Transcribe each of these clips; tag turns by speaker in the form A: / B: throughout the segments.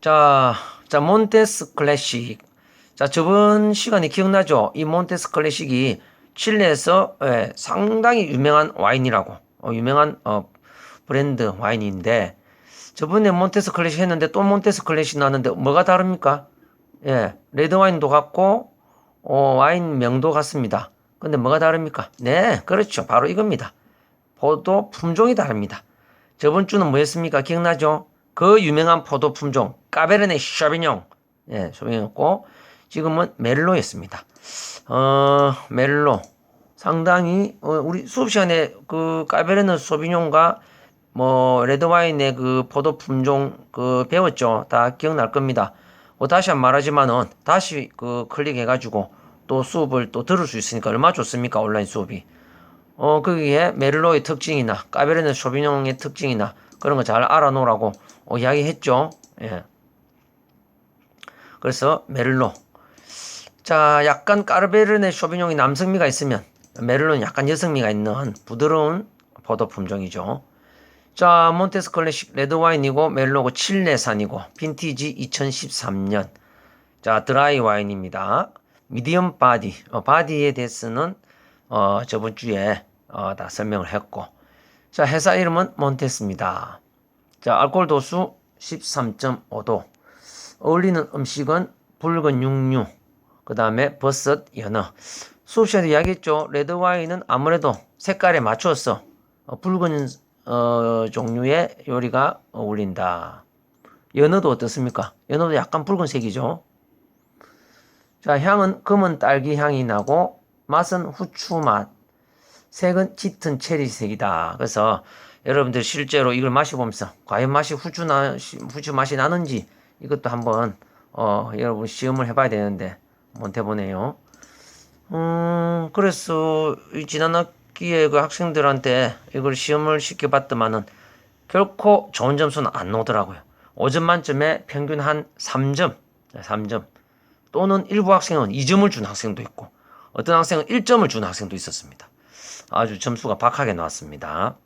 A: 자, 자, 몬테스 클래식. 자, 저번 시간에 기억나죠? 이 몬테스 클래식이 칠레에서 예, 상당히 유명한 와인이라고, 어, 유명한 어, 브랜드 와인인데, 저번에 몬테스 클래식 했는데 또 몬테스 클래식 나왔는데 뭐가 다릅니까? 예, 레드 와인도 같고, 어, 와인 명도 같습니다. 근데 뭐가 다릅니까? 네, 그렇죠. 바로 이겁니다. 포도 품종이 다릅니다. 저번 주는 뭐였습니까? 기억나죠? 그 유명한 포도 품종 까베르네 샤비뇽 예, 샤비뇽이었고 지금은 멜로였습니다. 어, 멜로 상당히 어, 우리 수업 시간에 그 까베르네 소비뇽과 뭐 레드 와인의 그 포도 품종 그 배웠죠. 다 기억날 겁니다. 뭐 다시 한번 말하지만은 다시 그 클릭해 가지고 또 수업을 또 들을 수 있으니까 얼마나 좋습니까 온라인 수업이. 어, 거기에 메를로의 특징이나 까베르네 쇼비뇽의 특징이나 그런 거 잘 알아 놓으라고 어, 이야기했죠. 예. 그래서 메를로. 자, 약간 까르베르네 쇼비뇽이 남성미가 있으면 메를로는 약간 여성미가 있는 부드러운 포도 품종이죠. 자, 몬테스 클래식 레드 와인이고 멜로고 칠레산이고 빈티지 2013년. 자, 드라이 와인입니다. 미디엄 바디. 어, 바디에 대해서는 어, 저번 주에 어, 다 설명을 했고. 자, 회사 이름은 몬테스입니다. 자, 알코올 도수 13.5도. 어울리는 음식은 붉은 육류, 그 다음에 버섯, 연어. 수업 시간에 이야기했죠. 레드 와인은 아무래도 색깔에 맞춰서 어, 붉은 어, 종류의 요리가 어울린다. 연어도 어떻습니까? 연어도 약간 붉은색이죠. 자, 향은 검은 딸기 향이 나고 맛은 후추 맛. 색은 짙은 체리색이다. 그래서 여러분들 실제로 이걸 마셔보면서 과연 맛이 후추 나 후추 맛이 나는지 이것도 한번 어, 여러분 시험을 해봐야 되는데 못 해보네요. 음, 그래서 이 지난 학기에 그 학생들한테 이걸 시험을 시켜봤더만은 결코 좋은 점수는 안 나오더라고요. 5점 만점에 평균 한 3점, 3점. 또는 일부 학생은 2점을 준 학생도 있고, 어떤 학생은 1점을 준 학생도 있었습니다. 아주 점수가 박하게 나왔습니다.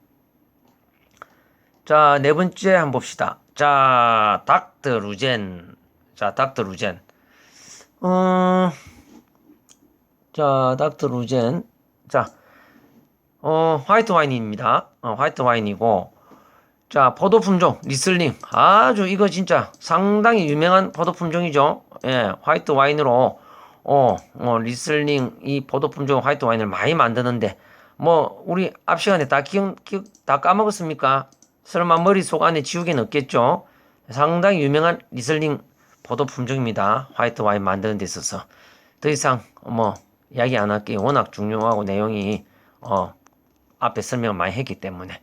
A: 자, 네 번째 한번 봅시다. 자, 닥터 루젠. 자, 닥터 루젠. 어, 자, 닥터 루젠. 자, 어, 화이트 와인입니다. 어, 화이트 와인이고, 자, 포도 품종, 리슬링. 아주 이거 진짜 상당히 유명한 포도 품종이죠. 예, 화이트 와인으로, 어, 어, 리슬링 이 포도 품종 화이트 와인을 많이 만드는데, 뭐, 우리 앞 시간에 다 기억, 기억, 다 까먹었습니까? 설마 머릿속 안에 지우개는 없겠죠? 상당히 유명한 리슬링 포도 품종입니다. 화이트 와인 만드는 데 있어서. 더 이상, 뭐, 이야기 안 할게요. 워낙 중요하고 내용이, 어, 앞에 설명을 많이 했기 때문에.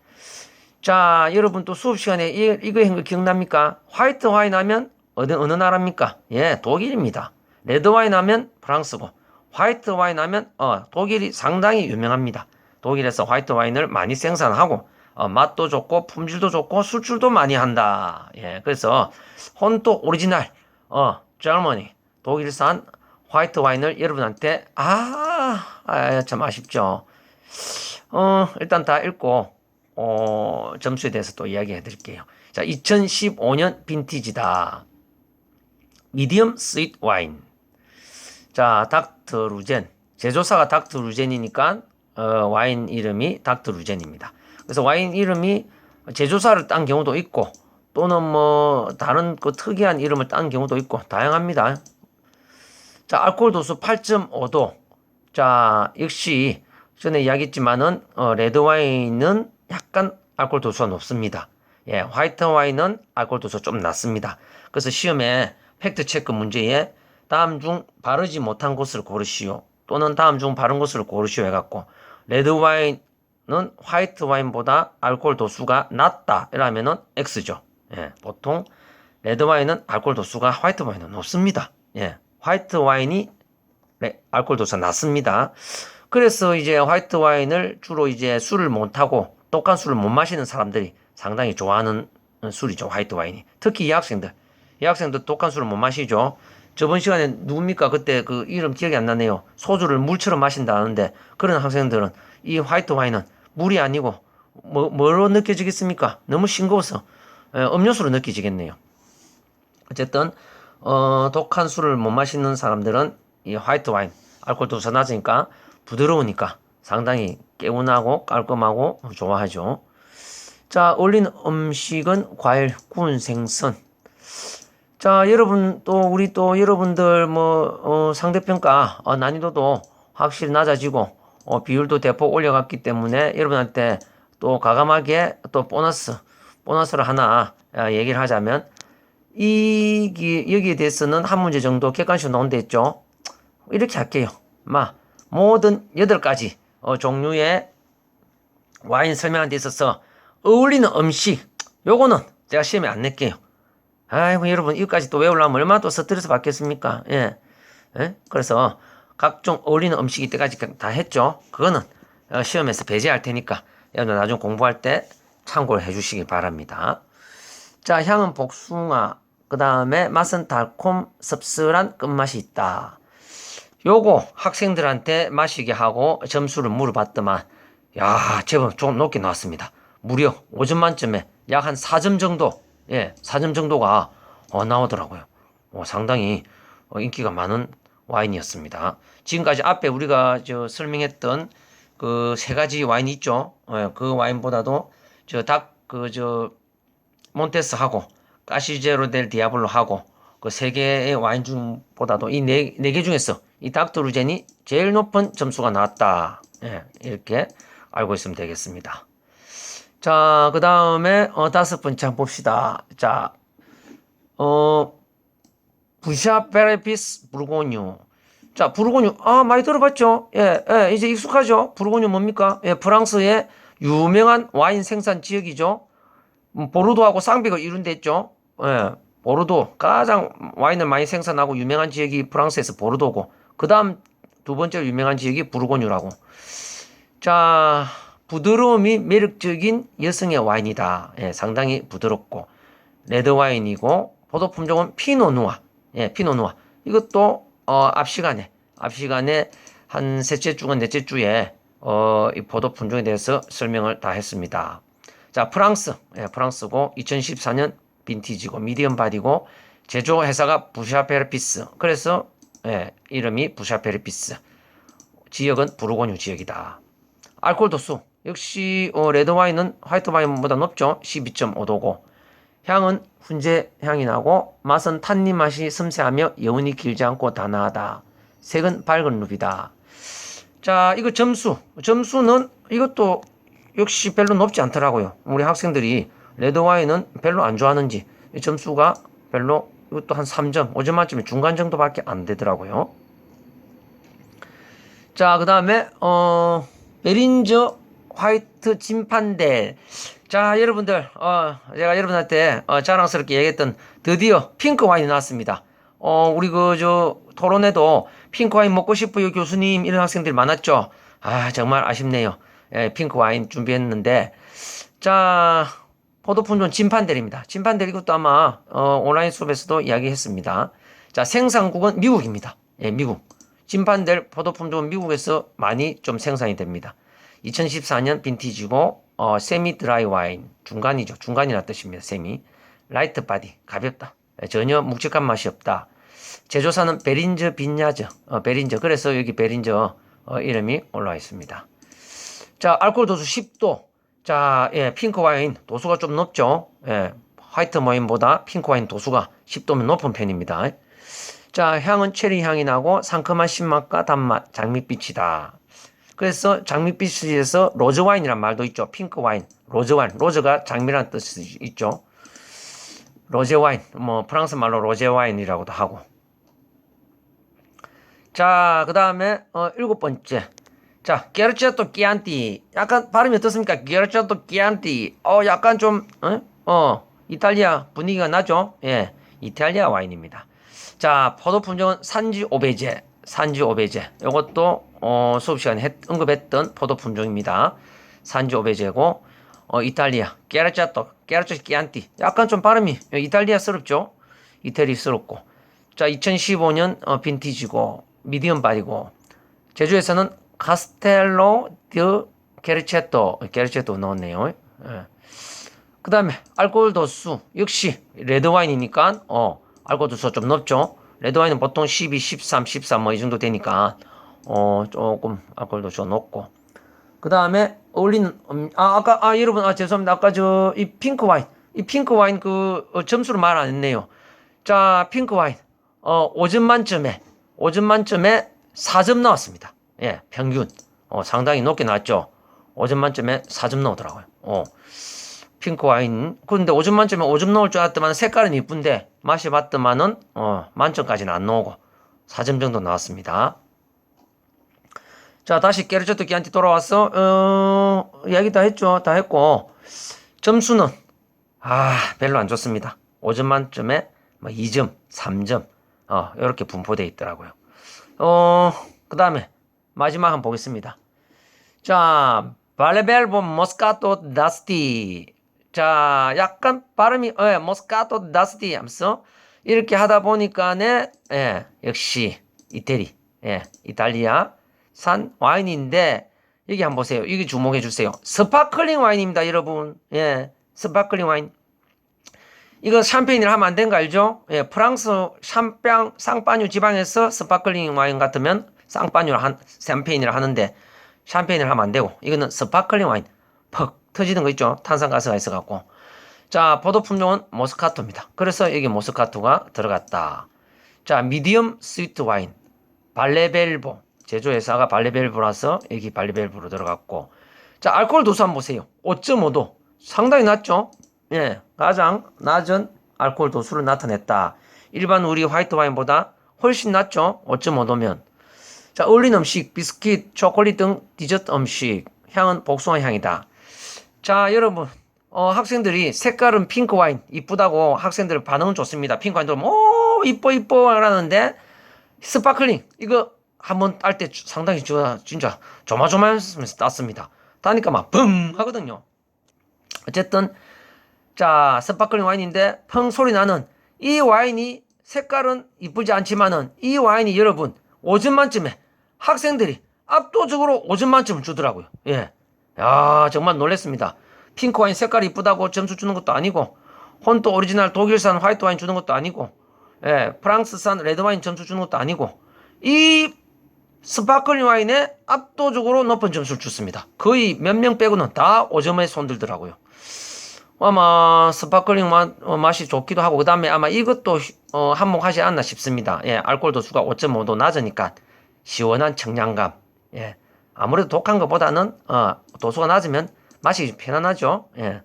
A: 자, 여러분 또 수업 시간에 이, 이거 한 거 기억납니까? 화이트 와인 하면 어느, 어느 나라입니까? 예, 독일입니다. 레드 와인 하면 프랑스고, 화이트 와인 하면, 어, 독일이 상당히 유명합니다. 독일에서 화이트 와인을 많이 생산하고, 어, 맛도 좋고, 품질도 좋고, 수출도 많이 한다. 예, 그래서, 혼또 오리지널, 어, 젊은이, 독일산 화이트 와인을 여러분한테, 아, 아, 참 아쉽죠. 어, 일단 다 읽고, 어, 점수에 대해서 또 이야기해 드릴게요. 자, 2015년 빈티지다. 미디엄 스윗 와인. 자, 닥터 루젠. 제조사가 닥터 루젠이니까 어, 와인 이름이 닥터 루젠입니다. 그래서 와인 이름이 제조사를 딴 경우도 있고 또는 뭐 다른 그 특이한 이름을 딴 경우도 있고 다양합니다. 자, 알코올 도수 8.5도. 자, 역시 전에 이야기했지만은 어, 레드 와인은 약간 알코올 도수가 높습니다. 예, 화이트 와인은 알코올 도수가 좀 낮습니다. 그래서 시험에 팩트 체크 문제에 다음 중 바르지 못한 것을 고르시오. 또는 다음 중 바른 것을 고르시오 해갖고 레드 와인 은 화이트 와인보다 알코올 도수가 낮다. 이러면은 X죠. 예, 보통 레드 와인은 알코올 도수가 화이트 와인은 높습니다. 예, 화이트 와인이 네, 알코올 도수가 낮습니다. 그래서 이제 화이트 와인을 주로 이제 술을 못하고 독한 술을 못 마시는 사람들이 상당히 좋아하는 술이죠. 화이트 와인이. 특히 이 학생들. 이 학생들 독한 술을 못 마시죠. 저번 시간에 누굽니까? 그때 그 이름 기억이 안 나네요. 소주를 물처럼 마신다 하는데 그런 학생들은 이 화이트 와인은 물이 아니고 뭐, 뭐로 느껴지겠습니까? 너무 싱거워서 에, 음료수로 느껴지겠네요. 어쨌든 어, 독한 술을 못 마시는 사람들은 이 화이트 와인 알코올 도수가 낮으니까 부드러우니까 상당히 개운하고 깔끔하고 좋아하죠. 자, 어울리는 음식은 과일, 구운 생선. 자, 여러분 또 우리 또 여러분들 뭐 어, 상대평가 어, 난이도도 확실히 낮아지고 어, 비율도 대폭 올려갔기 때문에 여러분한테 또 가감하게 또 보너스 보너스를 하나 아, 얘기를 하자면 이 기- 여기에 대해서는 한 문제 정도 객관식으로 나온데 있죠. 이렇게 할게요. 마 모든 여덟 가지 어, 종류의 와인 설명한 데 있어서 어울리는 음식 요거는 제가 시험에 안 낼게요. 아이고 여러분 이거까지 또 외우려면 얼마나 또 스트레스 받겠습니까? 예. 예? 그래서 각종 어울리는 음식 이때까지 다 했죠. 그거는 어, 시험에서 배제할 테니까 여러분 나중 공부할 때 참고를 해주시기 바랍니다. 자 향은 복숭아 그 다음에 맛은 달콤 씁쓸한 끝맛이 있다. 요거 학생들한테 마시게 하고 점수를 물어봤더만 야 제법 좀 높게 나왔습니다. 무려 5점 만점에 약 한 4점 정도 예 4점 정도가 어, 나오더라고요. 어, 상당히 어, 인기가 많은 와인이었습니다. 지금까지 앞에 우리가 저 설명했던 그 세 가지 와인 있죠. 예, 그 와인보다도 저 닭 그 저 몬테스하고 까시제로 델 디아블로하고 그 세 개의 와인 중보다도 이 네 네 개 중에서 이 닥터루젠이 제일 높은 점수가 나왔다. 예, 이렇게 알고 있으면 되겠습니다. 자, 그 다음에 어, 다섯 번째 한번 봅시다. 자, 어, 부샤 페레피스 부르고뉴. 자, 부르고뉴. 아, 많이 들어봤죠? 예, 예, 이제 익숙하죠? 부르고뉴 뭡니까? 예, 프랑스의 유명한 와인 생산 지역이죠. 음, 보르도하고 쌍벽을 이룬 데 있죠. 예, 보르도 가장 와인을 많이 생산하고 유명한 지역이 프랑스에서 보르도고 그 다음 두 번째로 유명한 지역이 부르고뉴라고. 자, 부드러움이 매력적인 여성의 와인이다. 예, 상당히 부드럽고 레드 와인이고 포도 품종은 피노누아. 예, 피노누아. 이것도 어, 앞 시간에 앞 시간에 한 셋째 주건 넷째 주에 어, 이 포도 품종에 대해서 설명을 다 했습니다. 자, 프랑스. 예, 프랑스고 2014년 빈티지고 미디엄 바디고 제조 회사가 부샤페르피스. 그래서 예, 이름이 부샤페르피스. 지역은 부르고뉴 지역이다. 알코올 도수 역시 어, 레드 와인은 화이트 와인보다 높죠. 12.5도고 향은 훈제 향이 나고 맛은 탄닌 맛이 섬세하며 여운이 길지 않고 단아하다. 색은 밝은 루비다. 자, 이거 점수. 점수는 이것도 역시 별로 높지 않더라고요. 우리 학생들이 레드 와인은 별로 안 좋아하는지 이 점수가 별로 이것도 한 3점, 5점 만점에 중간 정도밖에 안 되더라고요. 자, 그 다음에 어 베린저 화이트 진판델. 자, 여러분들, 어, 제가 여러분한테 어, 자랑스럽게 얘기했던 드디어 핑크 와인이 나왔습니다. 어, 우리 그, 저, 토론에도 핑크 와인 먹고 싶어요, 교수님. 이런 학생들이 많았죠. 아, 정말 아쉽네요. 예, 핑크 와인 준비했는데. 자, 포도 품종 진판델입니다. 진판델 이것도 아마, 어, 온라인 수업에서도 이야기했습니다. 자, 생산국은 미국입니다. 예, 미국. 진판델 포도 품종은 미국에서 많이 좀 생산이 됩니다. 2014년 빈티지고 어, 세미 드라이 와인 중간이죠. 중간이라 뜻입니다. 세미 라이트 바디 가볍다. 예, 전혀 묵직한 맛이 없다. 제조사는 베린저 빈야즈 어, 베린저 그래서 여기 베린저 어, 이름이 올라와 있습니다. 자 알코올 도수 10도. 자 예, 핑크 와인 도수가 좀 높죠. 예, 화이트 와인보다 핑크 와인 도수가 10도면 높은 편입니다. 자 향은 체리 향이 나고 상큼한 신맛과 단맛 장밋빛이다. 그래서 장밋빛에서 로즈 와인이란 말도 있죠. 핑크 와인, 로즈 와인. 로즈가 장미란 뜻이 있죠. 로제 와인, 뭐 프랑스 말로 로제 와인이라고도 하고. 자, 그 다음에 어, 일곱 번째. 자, 게르체토 끼안티. 약간 발음이 어떻습니까? 게르체토 끼안티. 어, 약간 좀 어? 어, 이탈리아 분위기가 나죠? 예, 이탈리아 와인입니다. 자, 포도 품종은 산지 오베제. 산지 오베제. 이것도 어, 수업 시간에 했- 언급했던 포도 품종입니다. 산지 오베제고 어, 이탈리아 깨르짜토 깨르짜 끼안티. 약간 좀 발음이 이탈리아스럽죠? 이태리스럽고. 자, 2015년 어, 빈티지고 미디엄 바디고 제주에서는 카스텔로 드 게르체토 게르체토 넣었네요. 예. 그 다음에 알코올 도수 역시 레드 와인이니까 어 알코올 도수가 좀 높죠. 레드 와인은 보통 12, 13, 14뭐이 정도 되니까 어 조금 알코올 도수가 높고 그 다음에 어울리는 음, 아 아까 아 여러분 아 죄송합니다 아까 저 이 핑크 와인 이 핑크 와인 그 어, 점수를 말 안 했네요. 자 핑크 와인 어 5점 만점에 5점 만점에 4점 나왔습니다. 예 평균 어 상당히 높게 나왔죠. 5점 만점에 4점 나오더라고요. 어 핑크 와인 근데 5점 만점에 5점 나올 줄 알았더만 색깔은 이쁜데 마셔봤더만은 어 만점까지는 안 나오고 4점 정도 나왔습니다. 자, 다시 깨르조토 기한테 돌아왔어. 어, 이야기 다 했죠. 다 했고. 점수는, 아, 별로 안 좋습니다. 5점 만점에 뭐 2점, 3점, 어, 이렇게 분포되어 있더라고요. 어, 그 다음에, 마지막 한번 보겠습니다. 자, 발레벨보 모스카토 다스티. 자, 약간 발음이, 예, 모스카토 다스티 하면서, 이렇게 하다 보니까네, 예, 역시, 이태리, 예, 이탈리아, 산 와인인데 여기 한번 보세요. 여기 주목해 주세요. 스파클링 와인입니다, 여러분. 예, 스파클링 와인. 이거 샴페인을 하면 안 되는 거 알죠? 예, 프랑스 샴빵 쌍파뉴 지방에서 스파클링 와인 같으면 쌍파뉴를 한 샴페인을 하는데 샴페인을 하면 안 되고 이거는 스파클링 와인 퍽 터지는 거 있죠? 탄산가스가 있어 갖고. 자, 포도 품종은 모스카토입니다. 그래서 여기 모스카토가 들어갔다. 자, 미디엄 스위트 와인 발레벨보. 제조회사가 발레벨브라서 여기 발레벨브로 들어갔고. 자 알코올 도수 한번 보세요. 5.5도. 상당히 낮죠? 예 가장 낮은 알코올 도수를 나타냈다. 일반 우리 화이트 와인보다 훨씬 낮죠? 5.5도면. 자 어울린 음식 비스킷 초콜릿 등 디저트 음식. 향은 복숭아 향이다 자 여러분 어, 학생들이 색깔은 핑크 와인 이쁘다고 학생들 반응은 좋습니다 핑크 와인 들으면 오 이뻐 이뻐 하는데 스파클링 이거 한번 딸 때 상당히 저 진짜 조마조마하면서 땄습니다. 따니까 막붕 하거든요. 어쨌든 자 스파클링 와인인데 펑 소리 나는 이 와인이 색깔은 이쁘지 않지만은 이 와인이 여러분 5점 만점에 학생들이 압도적으로 5점 만점을 주더라고요. 예. 야 정말 놀랬습니다. 핑크 와인 색깔이 이쁘다고 점수 주는 것도 아니고 혼또 오리지널 독일산 화이트 와인 주는 것도 아니고 예, 프랑스산 레드 와인 점수 주는 것도 아니고 이 스파클링 와인에 압도적으로 높은 점수를 줬습니다. 거의 몇 명 빼고는 다 5점에 손들더라고요. 아마 스파클링 맛, 어, 맛이 좋기도 하고 그 다음에 아마 이것도 어, 한몫하지 않나 싶습니다. 예, 알코올 도수가 5.5도 낮으니까 시원한 청량감. 예, 아무래도 독한 것보다는 어, 도수가 낮으면 맛이 편안하죠. 예,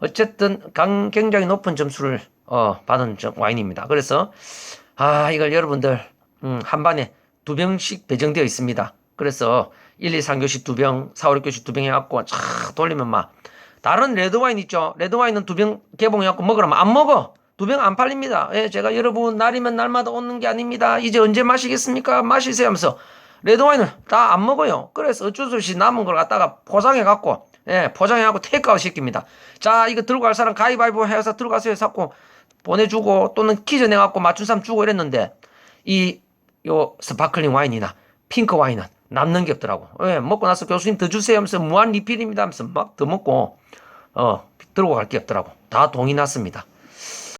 A: 어쨌든 강, 굉장히 높은 점수를 어, 받은 점- 와인입니다. 그래서 아 이걸 여러분들 음, 한 반에 두 병씩 배정되어 있습니다. 그래서 1, 2, 3교시 두 병, 4, 5, 6교시 두 병 해갖고 촥 돌리면 막 다른 레드 와인 있죠. 레드 와인은 두 병 개봉해갖고 먹으라면 안 먹어. 두 병 안 팔립니다. 예, 제가 여러분 날이면 날마다 오는 게 아닙니다. 이제 언제 마시겠습니까? 마시세요 하면서 레드와인을 다 안 먹어요. 그래서 어쩔 수 없이 남은 걸 갖다가 포장해갖고 예, 포장해갖고 테이크아웃 시킵니다. 자, 이거 들고 갈 사람 가위바위보 해서 들고 가세요. 해갖고 보내주고 또는 퀴즈 내갖고 맞춘 사람 주고 이랬는데 이 요 스파클링 와인이나 핑크 와인은 남는 게 없더라고. 예, 먹고 나서 교수님 더 주세요 하면서 무한 리필입니다 하면서 막 더 먹고 어 들고 갈 게 없더라고. 다 동이 났습니다.